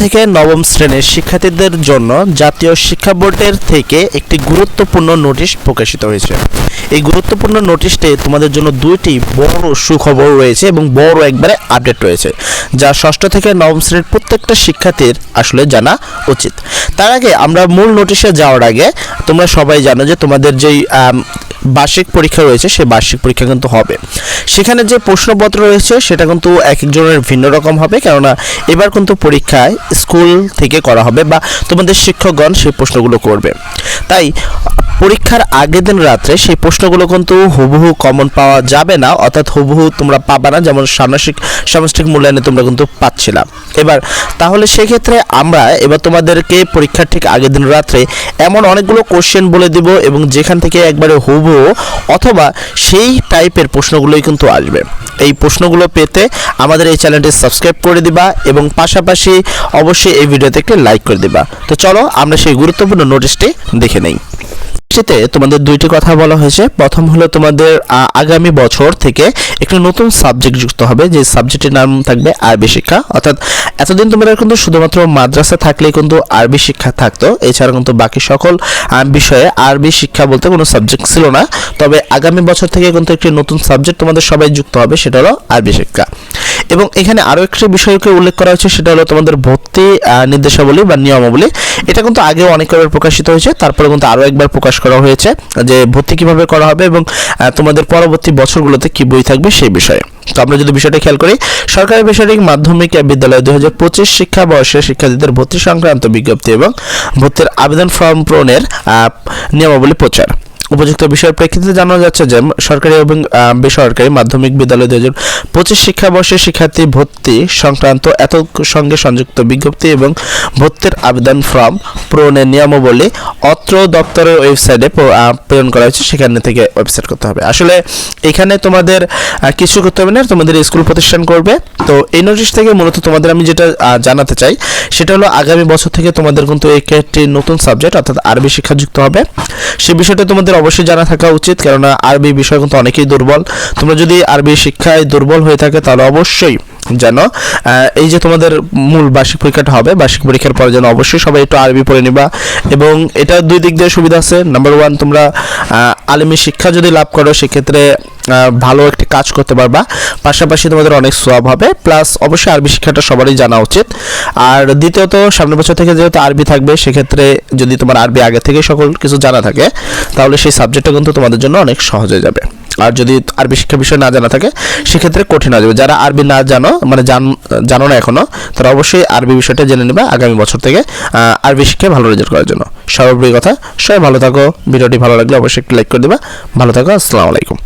থেকে নবম শ্রেণির শিক্ষার্থীদের জন্য জাতীয় শিক্ষা বোর্ডের থেকে একটি গুরুত্বপূর্ণ নোটিশ প্রকাশিত হয়েছে। এই গুরুত্বপূর্ণ নোটিশটি তোমাদের জন্য দুইটি বড় সুখবর রয়েছে এবং বড় একবারে আপডেট রয়েছে, যা ষষ্ঠ থেকে নবম শ্রেণির প্রত্যেকটা শিক্ষার্থীর আসলে জানা উচিত। তার আগে আমরা মূল নোটিশে যাওয়ার আগে তোমরা সবাই জানো যে তোমাদের যেই বার্ষিক পরীক্ষা রয়েছে, সেই বার্ষিক পরীক্ষা কিন্তু হবে। সেখানে যে প্রশ্নপত্র রয়েছে, সেটা কিন্তু এক একজনের ভিন্ন রকম হবে, কেননা এবার কিন্তু পরীক্ষায় স্কুল থেকে করা হবে বা তোমাদের শিক্ষকগণ সেই প্রশ্নগুলো করবে। তাই পরীক্ষার আগের দিন রাত্রে সেই প্রশ্নগুলো কিন্তু হুবহু কমন পাওয়া যাবে না, অর্থাৎ হুবহু তোমরা পাবা না, যেমন সামনাসিক, সামষ্টিক মূল্যায়নে তোমরা কিন্তু পাচ্ছিলাম। এবার, তাহলে সেক্ষেত্রে আমরা এবার তোমাদেরকে পরীক্ষার ঠিক আগের দিন রাত্রে এমন অনেকগুলো কোশ্চেন বলে দিব এবং যেখান থেকে একবারে হুবহু অথবা সেই টাইপের প্রশ্নগুলোই কিন্তু আসবে। এই প্রশ্নগুলো পেতে আমাদের এই চ্যানেলটি সাবস্ক্রাইব করে দিবা এবং পাশাপাশি অবশ্যই এই ভিডিওতে একটি লাইক করে দিবা। তো চলো আমরা সেই গুরুত্বপূর্ণ নোটিশটি দেখে নেই। সেতে তোমাদের দুইটি কথা বলা হয়েছে। প্রথম হলো তোমাদের আগামী বছর থেকে একটি নতুন সাবজেক্ট যুক্ত হবে, যে সাবজেক্টের নাম থাকবে আরবি শিক্ষা। অর্থাৎ এতদিন তোমরা কিন্তু শুধুমাত্র মাদ্রাসা থাকলেই কিন্তু আরবি শিক্ষা থাকতো। এছাড়া কিন্তু বাকি সকল বিষয়ে আরবি শিক্ষা বলতে কোনো সাবজেক্ট ছিল না। তবে আগামী বছর থেকে কিন্তু একটি নতুন সাবজেক্ট তোমাদের সবাই যুক্ত হবে, সেটা হলো আরবি শিক্ষা। এবং এখানে আরও একটি বিষয়কে উল্লেখ করা হয়েছে, সেটা হলো তোমাদের ভর্তি নির্দেশাবলী বা নিয়মাবলী। এটা কিন্তু আগেও অনেকবার প্রকাশিত হয়েছে, তারপরে কিন্তু আরও একবার প্রকাশ করা হয়েছে যে ভর্তি কীভাবে করা হবে এবং তোমাদের পরবর্তী বছরগুলোতে কি বই থাকবে সেই বিষয়ে। তো আমরা যদি বিষয়টা খেয়াল করি, সরকারি বেসরকারি মাধ্যমিক বিদ্যালয় দু হাজার পঁচিশ শিক্ষা বর্ষের শিক্ষার্থীদের ভর্তি সংক্রান্ত বিজ্ঞপ্তি এবং ভর্তির আবেদন ফর্ম পূরণের নিয়মাবলী প্রচার। উপযুক্ত বিষয়ের প্রেক্ষিতে জানা যাচ্ছে যে সরকারি এবং বেসরকারি মাধ্যমিক বিদ্যালয় দু হাজার পঁচিশ শিক্ষাবর্ষে শিক্ষার্থী ভর্তি সংক্রান্ত এত সঙ্গে সংযুক্ত বিজ্ঞপ্তি এবং ভর্তির আবেদন ফর্ম পূরণের নিয়মাবলী অত্র দপ্তরের ওয়েবসাইটে প্রেরণ করা হয়েছে। সেখানে থেকে ওয়েবসাইট করতে হবে। আসলে এখানে তোমাদের কিছু করতে হবে না, তোমাদের স্কুল প্রতিষ্ঠান করবে। তো এই নোটিশ থেকে মূলত তোমাদের আমি যেটা জানাতে চাই, সেটা হলো আগামী বছর থেকে তোমাদের কিন্তু একটি নতুন সাবজেক্ট অর্থাৎ আরবি শিক্ষা যুক্ত হবে। সে বিষয়টা তোমাদের অবশ্যই জানা থাকা উচিত, কেননা আরবি বিষয় কিন্তু অনেকেই দুর্বল। তোমরা যদি আরবি শিক্ষায় দুর্বল হয়ে থাকে, তাহলে অবশ্যই যেন এই যে তোমাদের মূল বার্ষিক পরীক্ষাটা হবে, বার্ষিক পরীক্ষার পরে যেন অবশ্যই সবাই একটু আরবি পড়ে নিবা এবং এটা দুই দিক দিয়ে সুবিধা আছে। নাম্বার ওয়ান তোমরা আলিমি শিক্ষা যদি লাভ করো, সেক্ষেত্রে ভালো একটি কাজ করতে পারবা। পাশাপাশি তোমাদের অনেক সোয়াব হবে, প্লাস অবশ্যই আরবি শিক্ষাটা সবারই জানা উচিত। আর দ্বিতীয়ত, সামনের বছর থেকে যেহেতু আরবি থাকবে, সেক্ষেত্রে যদি তোমার আরবি আগে থেকে সকল কিছু জানা থাকে, তাহলে সেই সাবজেক্টটা কিন্তু তোমাদের জন্য অনেক সহজ হয়ে যাবে। আর যদি আরবি শিক্ষা বিষয় না জানা থাকে, সেক্ষেত্রে কঠিন হয়ে যাবে। যারা আরবি না জানো মানে জান না এখনও, তারা অবশ্যই আরবি বিষয়টা জেনে নেবে আগামী বছর থেকে আরবি শিক্ষায় ভালো রেজাল্ট করার জন্য। সর্বোপরি কথা, সবাই ভালো থাকো। ভিডিওটি ভালো লাগলে অবশ্যই একটু লাইক করে দেবা। ভালো থাকো, আসসালামু আলাইকুম।